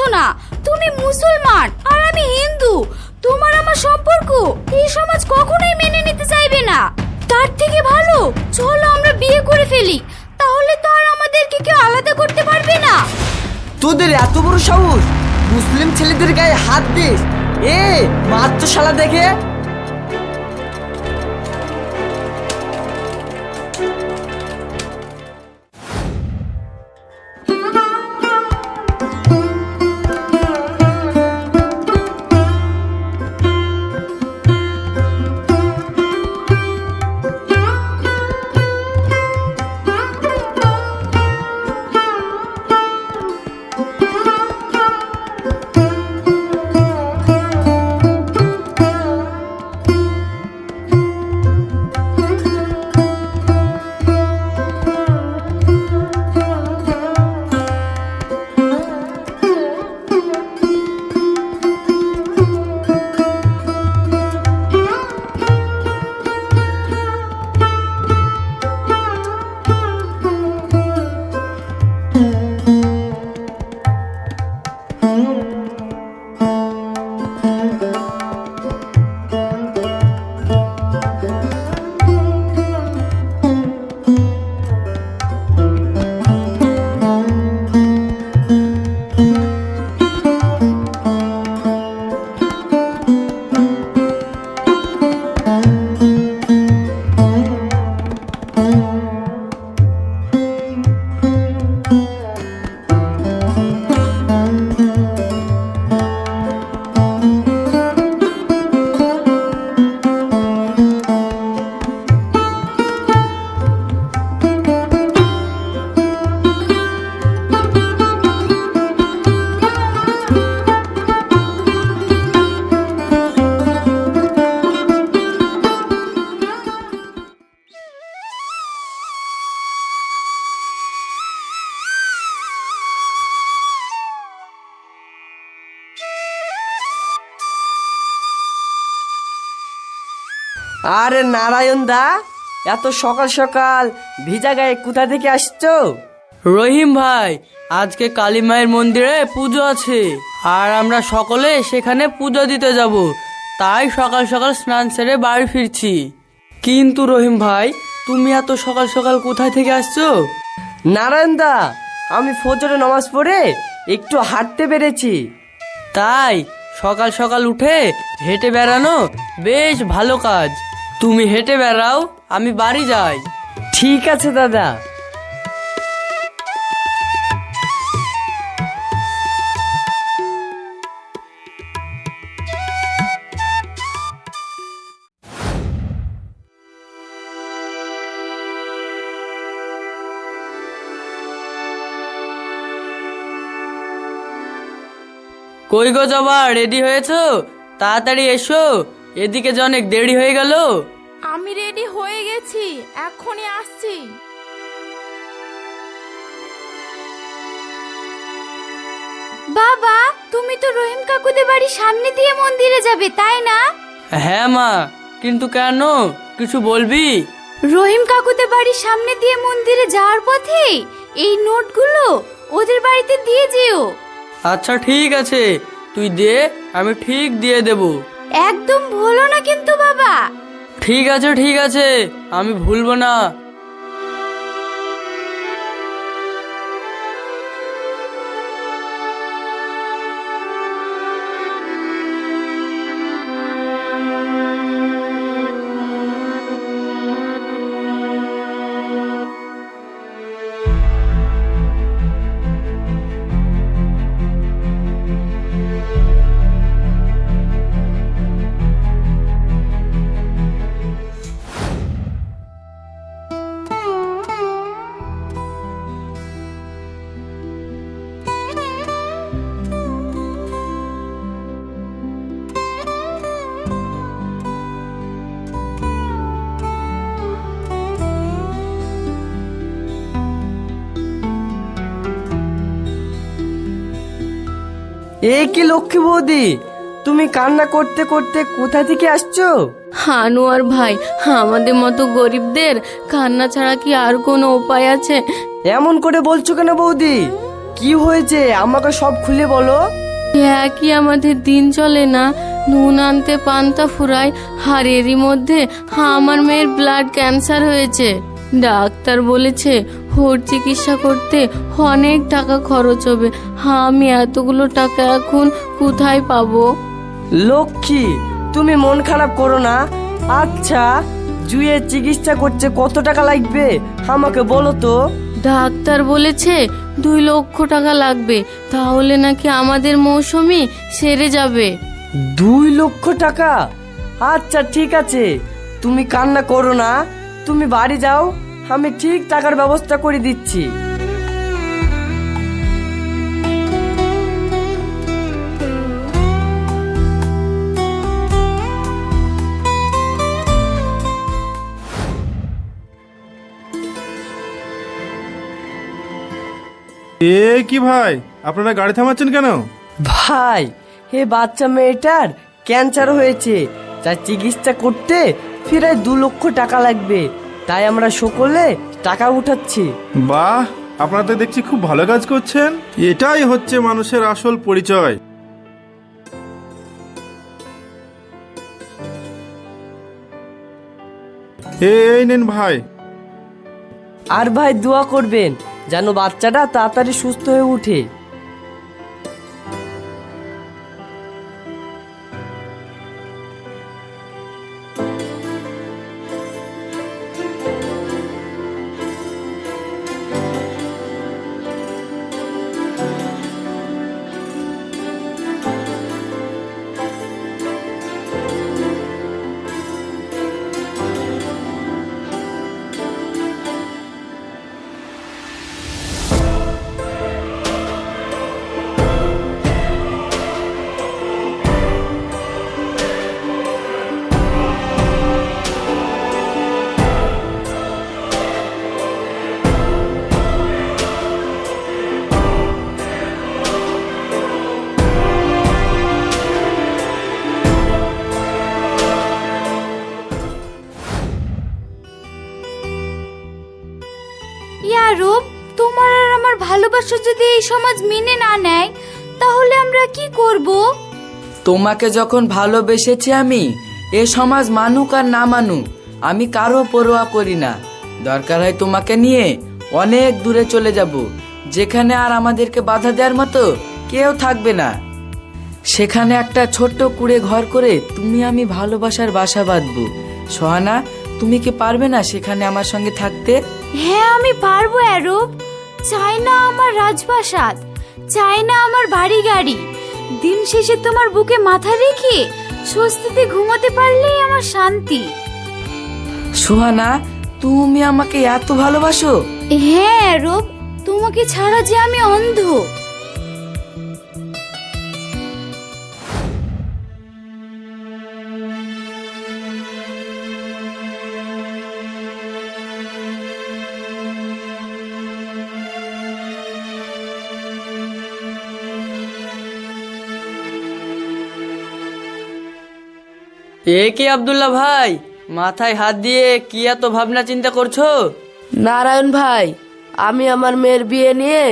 বোঝো না? তুমি মুসলমান আর আমি হিন্দু। তোমার আমার সম্পর্ক এই সমাজ কখনোই মেনে নিতে চাইবে না। তার থেকে ভালো, চলো আমরা বিয়ে করে ফেলি। তাহলে তো আর আমাদেরকে কেউ আলাদা করতে পারবে না। তোদের এত বড় সাহস? মুসলিম ছেলেদের গায়ে হাত দিস এ মাত্র শালা দেখে আরে নারায়ণ দা এত সকাল সকাল ভিজা গায়ে কোথা থেকে আসছো? রহিম ভাই আজকে কালী মায়ের মন্দিরে পুজো আছে। আর আমরা সকলে সেখানে পুজো দিতে যাব। তাই সকাল সকাল স্নান সেরে বাড়ি ফিরছি। কিন্তু রহিম ভাই তুমি এত সকাল সকাল কোথায় থেকে আসছো? নারায়ণ দা আমি ফজরে নামাজ পড়ে একটু হাঁটতে পেরেছি। তাই সকাল সকাল উঠে হেঁটে বেড়ানো বেশ ভালো কাজ। তুমি হেঁটে বেড়াও, আমি বাড়ি যাই। ঠিক আছে, দাদা। কই গো জবা রেডি হয়েছো? তাড়াতাড়ি এসো। এদিকে যে অনেক দেরি হয়ে গেল। আমি রেডি হয়ে গেছি এখনই আসছি। বাবা তুমি তো রহিম কাকুদের বাড়ির সামনে দিয়ে মন্দিরে যাবে তাই না? হ্যাঁ মা কিন্তু কেন? কিছু বলবি? রহিম কাকুদের বাড়ির সামনে দিয়ে মন্দিরে যাওয়ার পথে এই নোটগুলো ওদের বাড়িতে দিয়ে যেও। আচ্ছা ঠিক আছে। তুই দে আমি ঠিক দিয়ে দেব। একদম ভুলো না কিন্তু বাবা। ঠিক আছে ঠিক আছে। আমি ভুলবো না। এ কি লক্ষ্মী বৌদি? তুমি কান্না করতে করতে কোথা থেকে আসছো? আনোয়ার ভাই আমাদের মতো গরিবদের কান্না ছাড়া কি আর কোনো উপায় আছে? এমন করে বলছো কেন বৌদি? কি হয়েছে? আমাকে সব খুলে বলো। একই আমাদের দিন চলে না। নুন আনতে পান্তা ফুরাই আর এরই মধ্যে আমার মেয়ের ব্লাড ক্যান্সার হয়েছে। ডাক্তার বলেছে ওর চিকিৎসা করতে অনেক টাকা খরচ হবে। হ্যাঁ আমি এতগুলো টাকা এখন কোথায় পাবো? লক্ষ্মী তুমি মন খারাপ করো না। আচ্ছা জুয়ের চিকিৎসা করতে কত টাকা লাগবে? আমাকে বলো তো। ডাক্তার বলেছে দুই লক্ষ টাকা লাগবে। তাহলে নাকি আমাদের মৌসুমি সেরে যাবে। দুই লক্ষ টাকা? আচ্ছা ঠিক আছে। তুমি কান্না করো না। তুমি বাড়ি যাও। আমি ঠিক টাকার ব্যবস্থা করে দিচ্ছি। এ কি ভাই? আপনারা গাড়ি থামাচ্ছেন কেন? ভাই হে বাচ্চা মেয়েটার ক্যান্সার হয়েছে। তার চিকিৎসা করতে ফিরে দু লক্ষ টাকা লাগবে। তাই আমরা সকলে টাকা উঠাচ্ছি। বাহ আপনারা তো দেখছি খুব ভালো কাজ করছেন। এটাই হচ্ছে মানুষের আসল পরিচয়। এই নেন ভাই। আর ভাই দোয়া করবেন যেন বাচ্চাটা তাড়াতাড়ি সুস্থ হয়ে উঠে। ভালোবাসা যদি এই সমাজ মেনে না নেয় তাহলে আমরা কি করব? তোমাকে যখন ভালোবেসেছি আমি এ সমাজ মানুক আর না মানুক আমি কারও পরোয়া করি না। দরকার হয় তোমাকে নিয়ে অনেক দূরে চলে যাব যেখানে আর আমাদেরকে বাধা দেওয়ার মতো কেউ থাকবে না। সেখানে একটা ছোট্ট কুড়ে ঘর করে তুমি আমি ভালোবাসার বাসা বাঁধবো। সোহানা তুমি কি পারবে না সেখানে আমার সঙ্গে থাকতে? হ্যাঁ আমি পারব অ্যারূপ। চাই না আমার রাজপ্রাসাদ চায় না আমার বাড়ি গাড়ি। দিন শেষে তোমার বুকে মাথা রেখে স্বস্তিতে ঘুমাতে পারলেই আমার শান্তি। সোহানা তুমি আমাকে এত ভালোবাসো। হ্যাঁ রূপ তোমাকে ছাড়া যে আমি অন্ধ। এ কি আব্দুল্লাহ ভাই? মাথায় হাত দিয়ে কি এত ভাবনা চিন্তা করছ? নারায়ণ ভাই আমি আমার মেয়ের বিয়ে নিয়ে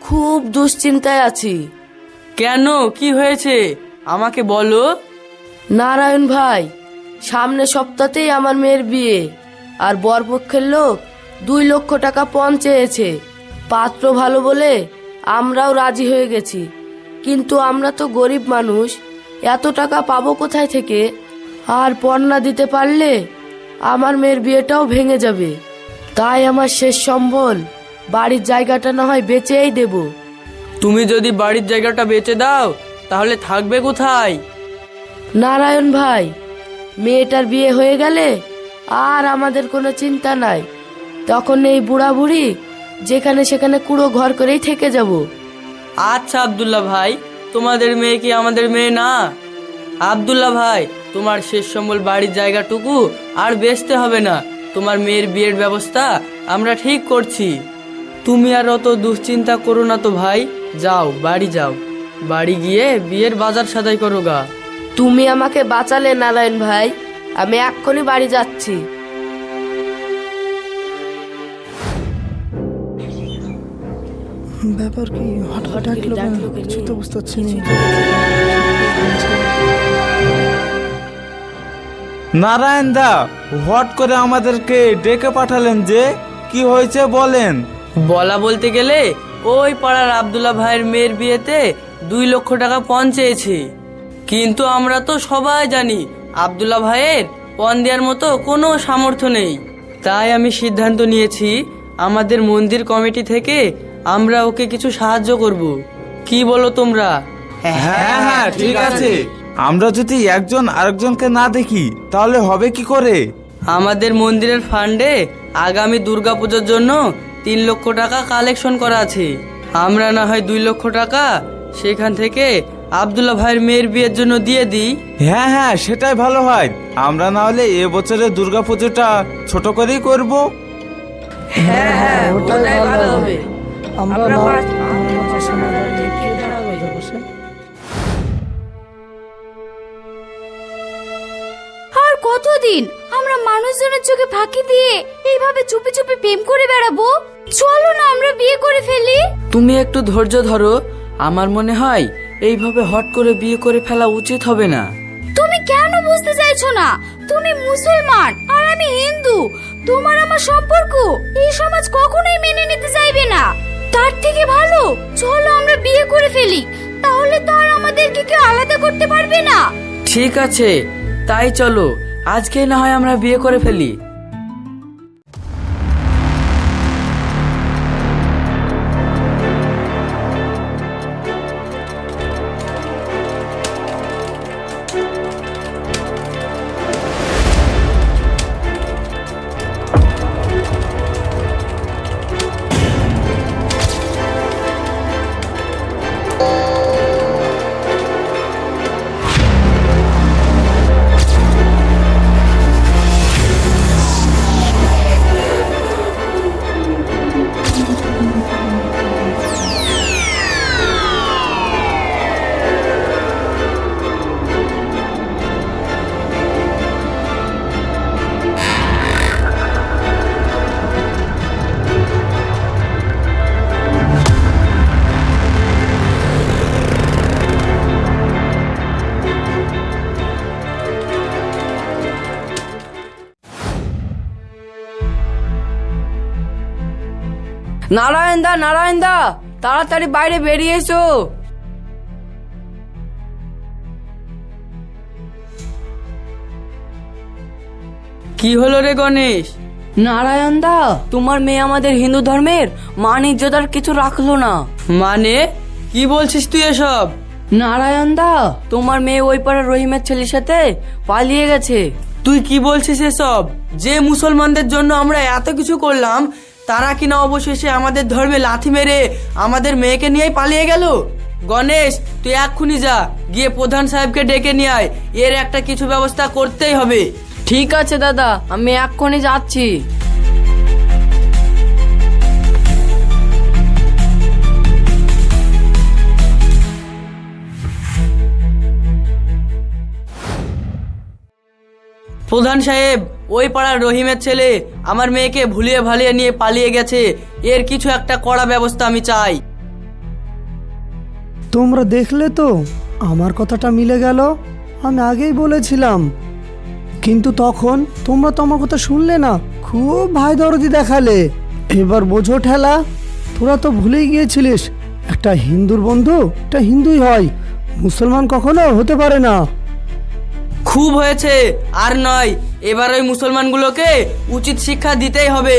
খুব দুশ্চিন্তায় আছি। কেন? কি হয়েছে? আমাকে বলো। নারায়ণ ভাই সামনে সপ্তাহতেই আমার মেয়ের বিয়ে আর বরপক্ষের লোক দুই লক্ষ টাকা পণ চেয়েছে। পাত্র ভালো বলে আমরাও রাজি হয়ে গেছি। কিন্তু আমরা তো গরিব মানুষ এত টাকা পাবো কোথায় থেকে? আর পণ না দিতে পারলে আমার মেয়ের বিয়েটাও ভেঙে যাবে। তাই আমার শেষ সম্বল বাড়ির জায়গাটা না হয় বেচেই দেবো। তুমি যদি বাড়ির জায়গাটা বেচে দাও তাহলে থাকবে কোথায়? নারায়ণ ভাই মেয়েটার বিয়ে হয়ে গেলে আর আমাদের কোনো চিন্তা নাই। তখন এই বুড়া বুড়ি যেখানে সেখানে কুড়ো ঘর করেই থেকে যাব। আচ্ছা আব্দুল্লাহ ভাই তোমাদের মেয়ে কি আমাদের মেয়ে না? আব্দুল্লাহ ভাই তোমার শেষ সম্বল বাড়ির জায়গাটুকু আর বেচতে হবে না। তোমার মেয়ের বিয়ের ব্যবস্থা আমরা ঠিক করছি। তুমি আর অত দুশ্চিন্তা করো না তো ভাই। যাও বাড়ি যাও। বাড়ি গিয়ে বিয়ের বাজার সাদাই করো গা। তুমি আমাকে বাঁচালে নারায়ণ ভাই। আমি এক্ষুনি বাড়ি যাচ্ছি। ব্যাপার কি? হঠাৎ ডাকলো কিছু তো বুঝতে পারছি না। নারায়ণ দা হট করে আমাদেরকে ডেকে পাঠালেন যে কি হয়েছে বলেন। বলা বলতে গেলে ওই পাড়ার আবদুল্লা ভাইয়ের মেয়ের বিয়েতে দুই লক্ষ টাকা পণ চেয়েছে। কিন্তু আমরা তো সবাই জানি আবদুল্লাহ ভাইয়ের পণ দেওয়ার মতো কোনো সামর্থ্য নেই। তাই আমি সিদ্ধান্ত নিয়েছি আমাদের মন্দির কমিটি থেকে আমরা ওকে কিছু সাহায্য করব। কি বলো তোমরা? হ্যাঁ হ্যাঁ ঠিক আছে। আমরা যদি একজন আরেকজনকে না দেখি তাহলে হবে কি করে? আমাদের মন্দিরের ফান্ডে আগামী দুর্গাপুজোর জন্য তিন লক্ষ টাকা কালেকশন করা আছে। আমরা না হয় দুই লক্ষ টাকা সেখান থেকে আবদুল্লাহ ভাইয়ের মেয়ের বিয়ের জন্য দিয়ে দিই। হ্যাঁ হ্যাঁ সেটাই ভালো হয়। আমরা না হলে এ বছরের দুর্গাপুজোটা ছোট করেই করব। ওটাই ভালো হবে। আমরা কতদিন? আমরা মানুষজনের চোখে ফাঁকি দিয়ে এইভাবে চুপি চুপি প্রেম করে বেড়াবো? চলো না আমরা বিয়ে করে ফেলি। তুমি একটু ধৈর্য ধরো। আমার মনে হয় এইভাবে হট করে বিয়ে করে ফেলা উচিত হবে না। তুমি কেন বুঝতে চাইছো না? তুমি মুসলমান আর আমি হিন্দু। তোমার আমার সম্পর্ক এই সমাজ কখনোই মেনে নিতে চাইবে না। তার থেকে ভালো চলো আমরা বিয়ে করে ফেলি। তাহলে তো আর আমাদেরকে কেউ আলাদা করতে পারবে না। ঠিক আছে তাই চলো। আজকে না হয় আমরা বিয়ে করে ফেলি। নারায়ণ দা নারায়ণ দা তাড়াতাড়ি বাইরে বেরিয়ে এসো। কি হলো রে গণেশ? নারায়ণ দা তোমার মেয়ে আমাদের হিন্দু ধর্মের মান ইজ্জতার কিছু রাখল না। মানে? কি বলছিস তুই এসব? নারায়ণ দা তোমার মেয়ে ওই পাড়ার রহিমের ছেলের সাথে পালিয়ে গেছে। তুই কি বলছিস এসব? যে মুসলমানদের জন্য আমরা এত কিছু করলাম তারা কিনা অবশেষে আমাদের ধর্মে লাথি মেরে আমাদের মেয়েকে নিয়েই পালিয়ে গেল? গণেশ তুই এক্ষুনি যা গিয়ে প্রধান সাহেবকে ডেকে নিয়ে আয়। এর একটা কিছু ব্যবস্থা করতেই হবে। ঠিক আছে দাদা আমি এক্ষুনি যাচ্ছি। প্রধান সাহেব ওই পাড়ার রহিমের ছেলে আমার মেয়েকে ভুলিয়ে ভালিয়ে নিয়ে পালিয়ে গেছে। এর কিছু একটা কড়া ব্যবস্থা আমি চাই। তোমরা দেখলে তো আমার কথাটা মিলে গেল আমি আগেই বলেছিলাম। কিন্তু তখন তোমরা তো আমার কথা শুনলে না খুব ভাই দরদি দেখালে। এবার বোঝো ঠেলা তোরা তো ভুলেই গিয়েছিলিস। একটা হিন্দুর বন্ধু একটা হিন্দুই হয় মুসলমান কখনো হতে পারে না। খুব হয়েছে আর নয় এবার ওই মুসলমানগুলোকে উচিত শিক্ষা দিতেই হবে।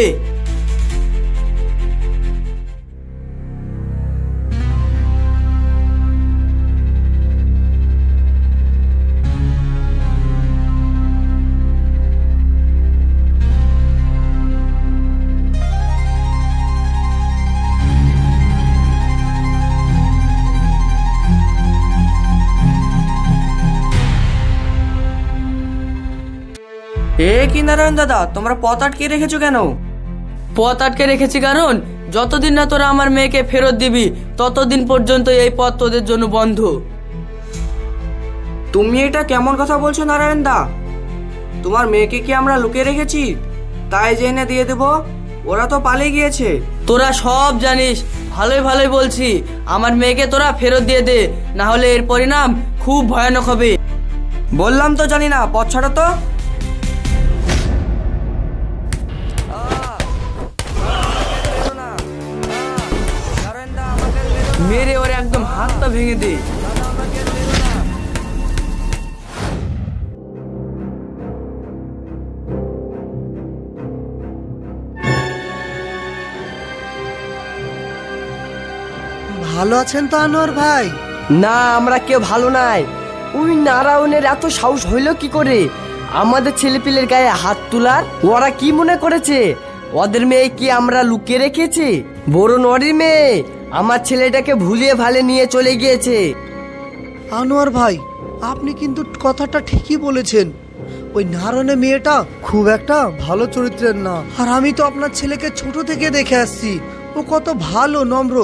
কি নারায়ণ দাদা? তোমরা পথ আটকে রেখেছো কেন? পথ আটকে রেখেছি কারণ যতদিন না তোরা আমার মেয়েকে ফেরত দিবি ততদিন পর্যন্ত এই পথ তোদের জন্য বন্ধ। তুমি এটা কেমন কথা বলছো নারায়ণ দা? তোমার মেয়েকে কি আমরা লুকিয়ে রেখেছি? তাই জেনে দিয়ে দেব ওরা তো পালিয়ে গিয়েছে। তোরা সব জানিস ভালোই ভালোই বলছি আমার মেয়েকে তোরা ফেরত দিয়ে দে না হলে এর পরিণাম খুব ভয়ানক হবে। বললাম তো জানি না পথ ছাড়ো তো। মেরে ওরে একদম হাতটা ভেঙে দে। ভালো আছেন তো আনোয়ার ভাই? না আমরা কেউ ভালো নাই। ওই নারায়ণের এত সাহস হইল কি করে? আমাদের ছেলেপিলের গায়ে হাত তোলার ওরা কি মনে করেছে? ওদের মেয়ে কি আমরা লুকিয়ে রেখেছি? বড় নরির মেয়ে। আমার ছেলেটাকে ভুলিয়ে ভালে নিয়ে চলে গিয়েছে। আনোয়ার ভাই আপনি কিন্তু কথাটা ঠিকই বলেছেন। ওই নারায়ণে মেয়েটা খুব একটা ভালো চরিত্রের না। আর আমি তো আপনার ছেলেকে ছোট থেকে দেখে আসছি। ও কত ভালো নম্র।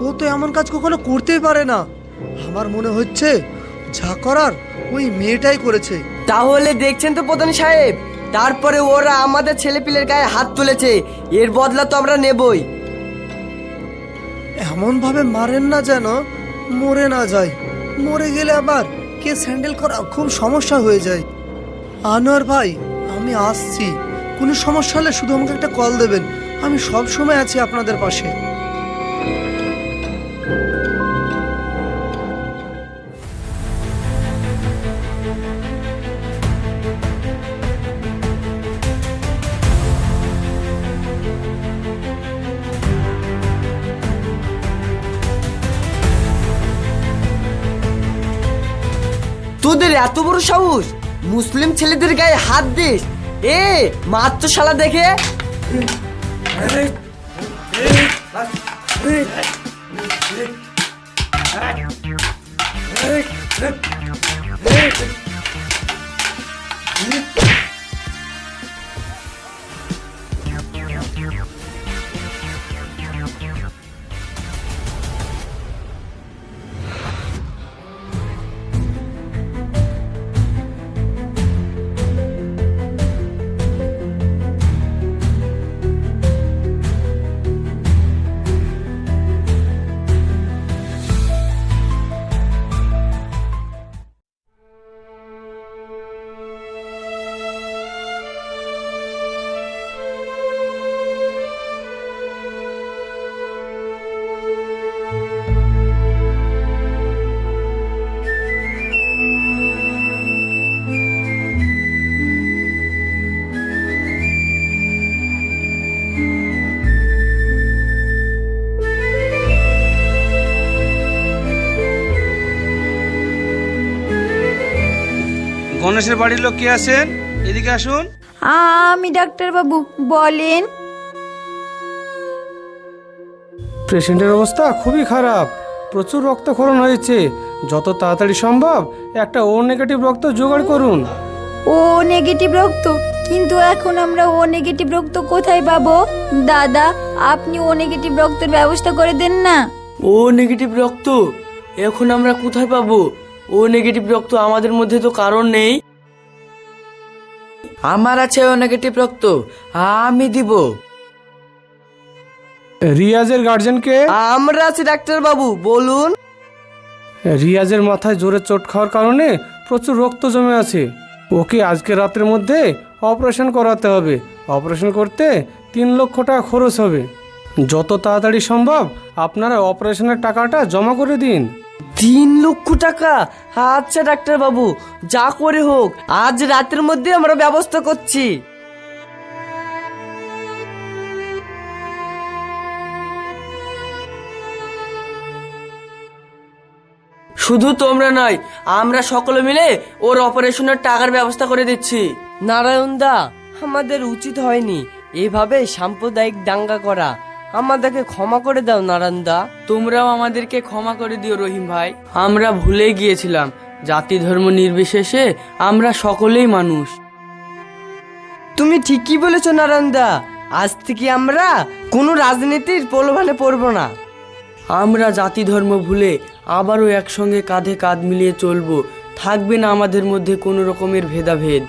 ও তো এমন কাজ কখনো করতেই পারে না। আমার মনে হচ্ছে যা করার ওই মেয়েটাই করেছে। তাহলে দেখছেন তো প্রধান সাহেব তারপরে ওরা আমাদের ছেলেপিলের গায়ে হাত তুলেছে। এর বদলা তো আমরা নেবই। এমন ভাবে মারেন না যেন মরে না যায়। মরে গেলে আবার কে স্যান্ডেল করা খুব সমস্যা হয়ে যায়। আনোয়ার ভাই, আমি আসছি। কোনো সমস্যা হলে শুধু আমাকে একটা কল দেবেন। আমি সব সময় আছি আপনাদের পাশে। এত বড় সাহস? মুসলিম ছেলেদের গায়ে হাত দিস। এ মাত্র শালা দেখে। গণেশের বাড়ির লোক কে আছেন? এদিকে আসুন। আমি ডাক্তার বাবু বলেন। পেশেন্টের অবস্থা খুবই খারাপ। প্রচুর রক্তক্ষরণ হয়েছে। যত তাড়াতাড়ি সম্ভব একটা ও নেগেটিভ রক্ত জোগাড় করুন। ও নেগেটিভ রক্ত? কিন্তু এখন আমরা ও নেগেটিভ রক্ত কোথায় পাবো? দাদা আপনি ও নেগেটিভ রক্তের ব্যবস্থা করে দেন না। ও নেগেটিভ রক্ত? এখন আমরা কোথায় পাবো? ও নেগেটিভ রক্ত আমাদের মধ্যে তো কারণ নেই। আমার আছে ও নেগেটিভ রক্ত। আমি দিব। রিয়াজের গার্জেনকে আমরা আছি ডাক্তার বাবু বলুন। রিয়াজের মাথায় জোরে চোট খাওয়ার কারণে প্রচুর রক্ত জমে আছে। ওকে আজকে রাতের মধ্যে অপারেশন করাতে হবে। অপারেশন করতে তিন লক্ষ টাকা খরচ হবে। যত তাড়াতাড়ি সম্ভব আপনারা অপারেশনের টাকাটা জমা করে দিন। তিন লক্ষ টাকা। আচ্ছা ডাক্তার বাবু, যা করে হোক, আজ রাতের মধ্যে আমরা ব্যবস্থা করছি। শুধু তোমরা নয়, আমরা সকলে মিলে ওর অপারেশনের টাকার ব্যবস্থা করে দিচ্ছি। নারায়ণ দা, আমাদের উচিত হয়নি এভাবে সাম্প্রদায়িক দাঙ্গা করা। আমাদেরকে ক্ষমা করে দাও নারায়ণ দা তোমরাও আমাদেরকে ক্ষমা করে দিও রহিম ভাই। আমরা ভুলে গিয়েছিলাম জাতি ধর্ম নির্বিশেষে আমরা সকলেই মানুষ। তুমি ঠিকই বলেছ নারায়ণ দা আজ থেকে আমরা কোনো রাজনীতির প্রলোভনে পড়ব না। আমরা জাতি ধর্ম ভুলে আবারও একসঙ্গে কাঁধে কাঁধ মিলিয়ে চলবো। থাকবে না আমাদের মধ্যে কোনো রকমের ভেদাভেদ।